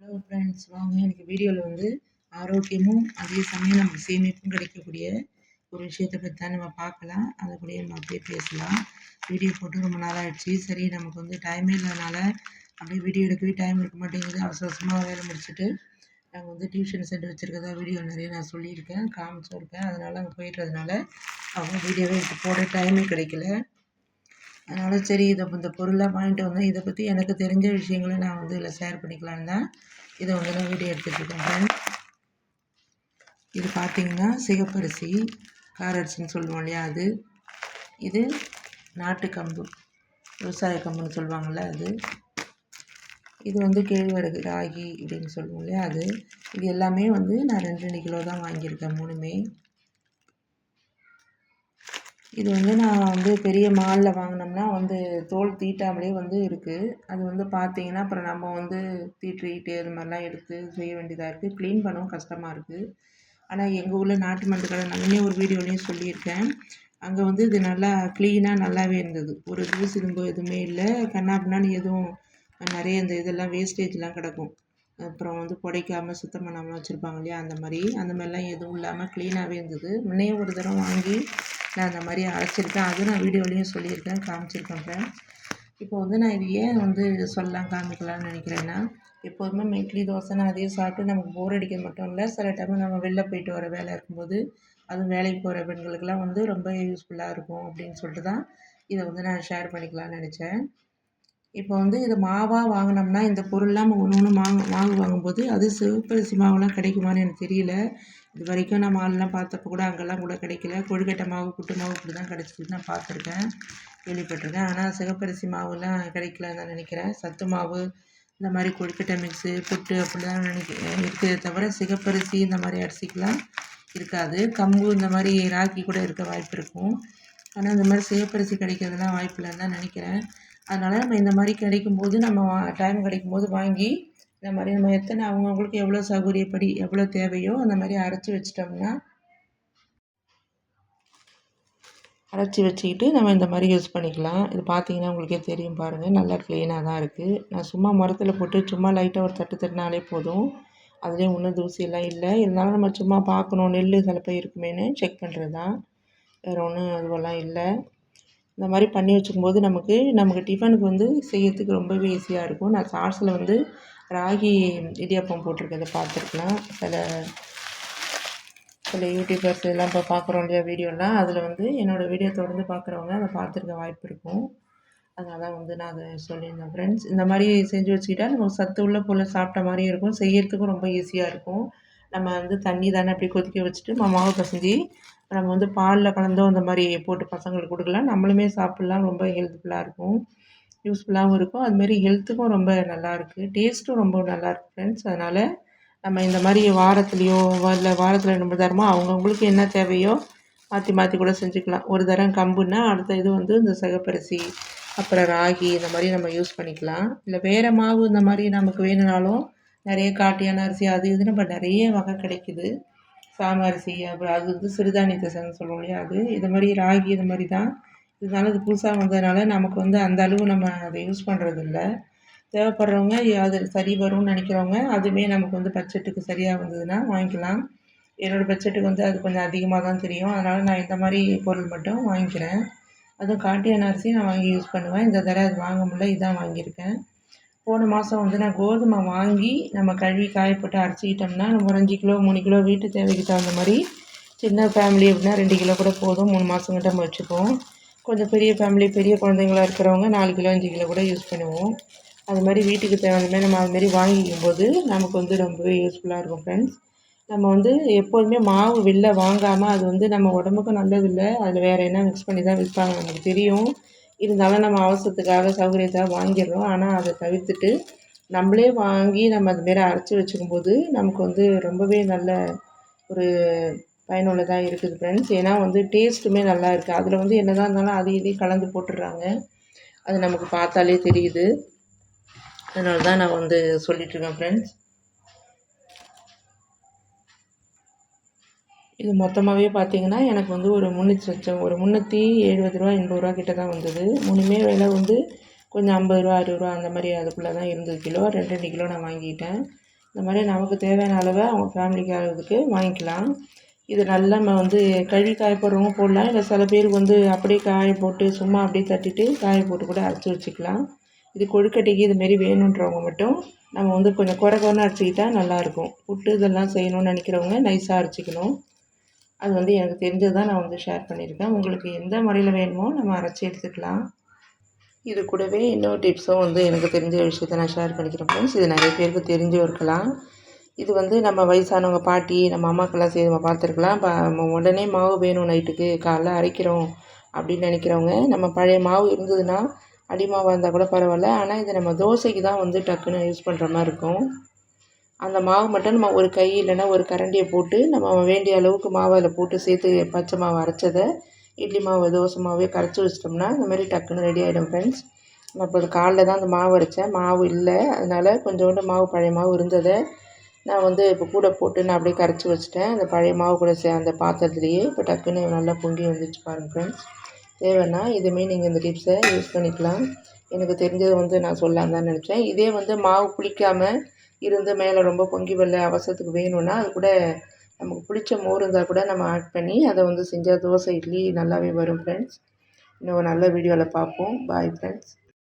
Hello friends வாங்க எனக்கு வீடியோவில் வந்து ஆரோக்கியமும் அதே சமயம் நமக்கு சேமிப்பும் கிடைக்கக்கூடிய ஒரு விஷயத்தை பற்றி தான் நம்ம பார்க்கலாம். அதை கூட நம்ம அப்படியே பேசலாம். வீடியோ போட்டு ரொம்ப நாள் ஆயிடுச்சு சரி நமக்கு வந்து டைமே இல்லாதனால அப்படியே வீடியோ எடுக்கவே டைம் இருக்க மாட்டேங்குது. அவசர அவசரமாக வேலை முடிச்சுட்டு நாங்கள் வந்து டியூஷன் சென்டர் வச்சுருக்கதா வீடியோ நிறைய நான் சொல்லியிருக்கேன் காமிச்சிருக்கேன் அதனால் அங்கே போயிட்டுறதுனால அவங்க வீடியோவே எடுத்து போட டைமே கிடைக்கல. அதனால் சரி இதை இந்த பொருளாக வாங்கிட்டு வந்தேன். இதை பற்றி எனக்கு தெரிஞ்ச விஷயங்களை நான் வந்து இதில் ஷேர் பண்ணிக்கலான்னு தான் இதை வந்து நான் வீடியோ எடுத்துகிட்ருக்கேன் ஃப்ரெண்ட் இது பார்த்திங்கன்னா சிகப்பரிசி காரரிசின்னு சொல்லுவோம் இல்லையா அது? இது நாட்டு கம்பு விவசாய கம்புன்னு சொல்லுவாங்கள்ல அது? இது வந்து கேழ்வரகு ராகி அப்படின்னு சொல்லுவோம் இல்லையா அது? இது எல்லாமே வந்து நான் ரெண்டு ரெண்டு கிலோ தான் வாங்கியிருக்கேன் மூணுமே. இது வந்து நான் வந்து பெரிய மாலில் வாங்கினோம்னா வந்து தோல் தீட்டாமலே வந்து இருக்குது அது வந்து பார்த்தீங்கன்னா அப்புறம் நம்ம வந்து தீட்டிட்டு அது மாதிரிலாம் எடுத்து செய்ய வேண்டியதாக இருக்குது க்ளீன் பண்ணவும் கஷ்டமாக இருக்குது ஆனால் எங்கள் ஊரில் நாட்டு மருந்து கடை நானே ஒரு வீடியோலையும் சொல்லியிருக்கேன். அங்கே வந்து இது நல்லா க்ளீனாக நல்லாவே இருந்தது. ஒரு தூசி இரும்பு எதுவுமே இல்லை. கண்ணாப்பின்னான்னு எதுவும் நிறைய இந்த இதெல்லாம் வேஸ்டேஜ்லாம் கிடக்கும். அப்புறம் வந்து புடைக்காமல் சுத்தம் பண்ணாமல் வச்சுருப்பாங்க இல்லையா? அந்த மாதிரி. அந்த மாதிரிலாம் எதுவும் இல்லாமல் க்ளீனாகவே இருந்தது. முன்னே ஒரு தடவை வாங்கி நான் அந்த மாதிரி அரைச்சிருக்கேன். அதுவும் நான் வீடியோலேயும் சொல்லியிருக்கேன் காமிச்சிருக்கேன் ஃப்ரெண்ட்ஸ் இப்போ வந்து நான் இது ஏன் வந்து சொல்லலாம் காமிக்கலாம்னு நினைக்கிறேன்னா எப்போதுமே இட்லி தோசை நான் அதையும் சாப்பிட்டு நமக்கு போர் அடிக்க மட்டும் இல்லை சில டைம் நம்ம வெளில போயிட்டு வர வேலை இருக்கும்போது அதுவும் வேலைக்கு போகிற பெண்களுக்கெல்லாம் வந்து ரொம்ப யூஸ்ஃபுல்லாக இருக்கும் அப்படின்னு சொல்லிட்டு தான் இதை வந்து நான் ஷேர் பண்ணிக்கலாம்னு நினச்சேன். இப்போ வந்து இது மாவாக வாங்கினோம்னா இந்த பொருள்லாம் ஒன்று ஒன்று வாங்க வாங்க வாங்கும்போது அது சிவப்பரிசி மாவுலாம் கிடைக்குமான்னு எனக்கு தெரியல. இது வரைக்கும் நான் மாலெலாம் பார்த்தப்போ கூட அங்கெல்லாம் கூட கிடைக்கல. கொழுக்கட்டை மாவு புட்டு மாவு இப்படி தான் கிடச்சிட்டு நான் பார்த்துருக்கேன். கேள்விப்பட்டிருக்கேன். ஆனால் சிவப்பரிசி மாவுலாம் கிடைக்கலன்னு தான் நினைக்கிறேன். சத்து மாவு இந்த மாதிரி கொழுக்கட்டை மிக்ஸு புட்டு அப்படி தான் நினைக்கிறேன். இருக்கிறத தவிர சிகப்பரிசி இந்த மாதிரி அரிசிக்கெலாம் இருக்காது. கம்பு இந்த மாதிரி ராகி கூட இருக்க வாய்ப்பு இருக்கும். ஆனால் இந்த மாதிரி சிகப்பரிசி கிடைக்கிறதுலாம் வாய்ப்பு இல்லைன்னு தான் நினைக்கிறேன். அதனால் நம்ம இந்த மாதிரி கிடைக்கும்போது நம்ம டைம் கிடைக்கும்போது வாங்கி இந்த மாதிரி நம்ம எத்தனை அவங்கவுங்களுக்கு எவ்வளோ சௌகரியப்படி எவ்வளோ தேவையோ அந்த மாதிரி அரைச்சி வச்சிட்டோம்னா அரைச்சி வச்சுக்கிட்டு நம்ம இந்த மாதிரி யூஸ் பண்ணிக்கலாம். இது பார்த்தீங்கன்னா உங்களுக்கே தெரியும் பாருங்கள் நல்லா க்ளீனாக தான் இருக்குது நான் சும்மா மரத்தில் போட்டு சும்மா லைட்டாக ஒரு தட்டு தட்டினாலே போதும். அதுலேயும் ஒன்றும் தூசியெல்லாம் இல்லை. இருந்தாலும் நம்ம சும்மா பார்க்கணும் நெல் சிலப்போ இருக்குமேனு செக் பண்ணுறது தான் வேறு ஒன்றும் அதுவெல்லாம் இல்லை. இந்த மாதிரி பண்ணி வச்சுக்கும்போது நமக்கு நமக்கு டிஃபனுக்கு வந்து செய்யறதுக்கு ரொம்பவே ஈஸியாக இருக்கும். நான் ஷார்ட்ஸில் வந்து ராகி இடியாப்பம் போட்டிருக்கதை பார்த்துருக்கலாம். சில சில யூடியூபர்ஸ் எல்லாம் இப்போ பார்க்குறோம் இல்லையா வீடியோலாம். அதில் வந்து என்னோடய வீடியோ தொடர்ந்து பார்க்குறவங்க அதை பார்த்துருக்க வாய்ப்பு இருக்கும். அதனால தான் வந்து நான் அதை சொல்லியிருந்தேன். ஃப்ரெண்ட்ஸ் இந்த மாதிரி செஞ்சு வச்சுக்கிட்டா நமக்கு சத்து உள்ள பொருளை சாப்பிட்ட மாதிரியும் இருக்கும். செய்யறதுக்கும் ரொம்ப ஈஸியாக இருக்கும். நம்ம வந்து தண்ணி தானே அப்படி கொதிக்க வச்சுட்டு மாவு பசஞ்சு நம்ம வந்து பாலில் கலந்தோம் அந்த மாதிரி போட்டு பசங்களுக்கு கொடுக்கலாம். நம்மளுமே சாப்பிட்லாம். ரொம்ப ஹெல்த்ஃபுல்லாக இருக்கும். யூஸ்ஃபுல்லாகவும் இருக்கும். அதுமாரி ஹெல்த்துக்கும் ரொம்ப நல்லாயிருக்கு. டேஸ்ட்டும் ரொம்ப நல்லாயிருக்கு ஃப்ரெண்ட்ஸ் அதனால் நம்ம இந்த மாதிரி வாரத்துலேயோ இல்லை வாரத்தில் ரெண்டு தரமோ அவங்கவுங்களுக்கு என்ன தேவையோ மாற்றி மாற்றி கூட செஞ்சுக்கலாம். ஒரு தரம் கம்புன்னா அடுத்த இது வந்து இந்த சிகப்பரிசி அப்புறம் ராகி இந்த மாதிரி நம்ம யூஸ் பண்ணிக்கலாம். இல்லை வேறு மாவு இந்த மாதிரி நமக்கு வேணும்னாலும் நிறைய காட்டியான அரிசி அது இது நம்ம நிறைய வகை கிடைக்குது. சாம அரிசி அப்புறம் அது வந்து சிறுதானியத்தை சேர்ந்து சொல்லுவோம் இல்லையா அது. இது மாதிரி ராகி இது மாதிரி தான். இருந்தாலும் இது புதுசாக வந்ததுனால நமக்கு வந்து அந்த அளவு நம்ம அதை யூஸ் பண்ணுறது இல்லை தேவைப்படுறவங்க அது சரி வரும்னு நினைக்கிறவங்க அதுவுமே நமக்கு வந்து பட்ஜெட்டுக்கு சரியாக வந்ததுன்னா வாங்கிக்கலாம். என்னோடய பட்ஜெட்டுக்கு வந்து அது கொஞ்சம் அதிகமாக தான் தெரியும். அதனால் நான் இந்த மாதிரி பொருள் மட்டும் வாங்கிக்கிறேன். அதுவும் காட்டியான அரிசி நான் வாங்கி யூஸ் பண்ணுவேன். இந்த தடவை அது வாங்க முடியல இதான் வாங்கியிருக்கேன். போன மாதம் வந்து நான் கோதுமை வாங்கி நம்ம கழுவி காய போட்டு அரைச்சிக்கிட்டோம்னா நம்ம ஒரு அஞ்சு கிலோ மூணு கிலோ வீட்டு தேவைக்கு தகுந்த மாதிரி சின்ன ஃபேமிலி அப்படின்னா ரெண்டு கிலோ கூட போதும். மூணு மாதம் கிட்ட நம்ம வச்சுப்போம் கொஞ்சம் பெரிய ஃபேமிலி பெரிய குழந்தைங்களா இருக்கிறவங்க நாலு கிலோ அஞ்சு கிலோ கூட யூஸ் பண்ணுவோம். அது மாதிரி வீட்டுக்கு தேவையான மாதிரி நம்ம அதுமாரி வாங்கிக்கும் போது நமக்கு வந்து ரொம்பவே யூஸ்ஃபுல்லாக இருக்கும் ஃப்ரெண்ட்ஸ் நம்ம வந்து எப்போதுமே மாவு வெளில வாங்காமல் அது வந்து நம்ம உடம்புக்கும் நல்லதில்லை. அதில் வேறு என்ன மிக்ஸ் பண்ணி தான் விற்பாங்க நமக்கு தெரியும். இருந்தாலும் நம்ம அவசரத்துக்காக சௌகரியத்தாக வாங்கிடுறோம். ஆனால் அதை தவிர்த்துட்டு நம்மளே வாங்கி நம்ம அதுமாரி அரைச்சி வச்சுக்கும்போது நமக்கு வந்து ரொம்பவே நல்ல ஒரு பயனுள்ளதாக இருக்குது ஃப்ரெண்ட்ஸ் ஏன்னா வந்து டேஸ்ட்டுமே நல்லா இருக்குது அதில் வந்து என்ன தான் இருந்தாலும் அதையும் இதையும் கலந்து போட்டுடுறாங்க. அது நமக்கு பார்த்தாலே தெரியுது. அதனால தான் நான் வந்து சொல்லிகிட்ருக்கேன் ஃப்ரெண்ட்ஸ் இது மொத்தமாகவே பார்த்தீங்கன்னா எனக்கு வந்து ஒரு முந்நூற்றி லட்சம் ஒரு முந்நூற்றி எழுபது ரூபா எண்பது ரூபா கிட்ட தான் வந்தது. மூணுமே விலை வந்து கொஞ்சம் ஐம்பது ரூபா அறுபது ரூபா அந்த மாதிரி அதுக்குள்ளே தான் இருந்தது கிலோ. ரெண்டு ரெண்டு கிலோ நான் வாங்கிட்டேன். இந்த மாதிரி நமக்கு தேவையான அளவை அவங்க ஃபேமிலிக்கு அளவுக்கு வாங்கிக்கலாம். இது நல்லா நம்ம வந்து கழுவி காய போடுறவங்க போடலாம். இல்லை சில பேருக்கு வந்து அப்படியே காய போட்டு சும்மா அப்படியே தட்டிட்டு காய போட்டு கூட அரைச்சி வச்சுக்கலாம். இது கொழுக்கட்டைக்கு இதுமாரி வேணுன்றவங்க மட்டும் நம்ம வந்து கொஞ்சம் குறை குறைன்னு அரைச்சிக்கிட்டா நல்லாயிருக்கும். புட்டு இதெல்லாம் செய்யணும்னு நினைக்கிறவங்க நைஸாக அரைச்சிக்கணும். அது வந்து எனக்கு தெரிஞ்சது தான் நான் வந்து ஷேர் பண்ணியிருக்கேன். உங்களுக்கு எந்த முறையில் வேணுமோ நம்ம அரைச்சி எடுத்துக்கலாம். இது கூடவே இன்னொரு டிப்ஸும் வந்து எனக்கு தெரிஞ்ச விஷயத்த நான் ஷேர் பண்ணிக்கிறேன் ஃப்ரெண்ட்ஸ் இது நிறைய பேருக்கு தெரிஞ்சும் இருக்கலாம் இது வந்து நம்ம வயசானவங்க பாட்டி நம்ம அம்மாக்கெல்லாம் செய்து நம்ம பார்த்துருக்கலாம். இப்போ நம்ம உடனே மாவு வேணும் நைட்டுக்கு காலைல அரைக்கிறோம் அப்படின்னு நினைக்கிறவங்க நம்ம பழைய மாவு இருந்ததுன்னா அடி மாவாக இருந்தால் கூட பரவாயில்ல. ஆனால் இது நம்ம தோசைக்கு தான் வந்து டக்குன்னு யூஸ் பண்ணுற மாதிரி இருக்கும். அந்த மாவு மட்டும் நம்ம ஒரு கை இல்லைன்னா ஒரு கரண்டியை போட்டு நம்ம வேண்டிய அளவுக்கு மாவு அதில் போட்டு சேர்த்து பச்சை மாவு அரைச்சதை இட்லி மாவு தோசை மாவே கரைச்சி வச்சிட்டோம்னா இந்த மாதிரி டக்குன்னு ரெடி ஆகிடும் ஃப்ரெண்ட்ஸ் நான் இப்போ காலைல தான் அந்த மாவு அரைச்சேன். மாவு இல்லை. அதனால் கொஞ்சோண்டு மாவு பழைய மாவு இருந்ததை நான் வந்து இப்போ கூட போட்டு நான் அப்படியே கரைச்சி வச்சுட்டேன். அந்த பழைய மாவு கூட சே அந்த பாத்திரத்துலேயே இப்போ டக்குன்னு நல்லா பொங்கி வந்துச்சு பாருங்கள் ஃப்ரெண்ட்ஸ் தேவைன்னா இதுவுமே நீங்கள் இந்த டிப்ஸை யூஸ் பண்ணிக்கலாம். எனக்கு தெரிஞ்சதை வந்து நான் சொல்லலாம் தான் நினச்சேன். இதே வந்து மாவு புளிக்காமல் இருந்து மேலே ரொம்ப பொங்கி வரல அவசரத்துக்கு வேணும்னா அது கூட நமக்கு பிடிச்ச மோர் இருந்தால் கூட நம்ம ஆட் பண்ணி அதை வந்து செஞ்சால் தோசை இட்லி நல்லாவே வரும் ஃப்ரெண்ட்ஸ் இன்னும் நல்ல வீடியோவில் பார்ப்போம். Bye friends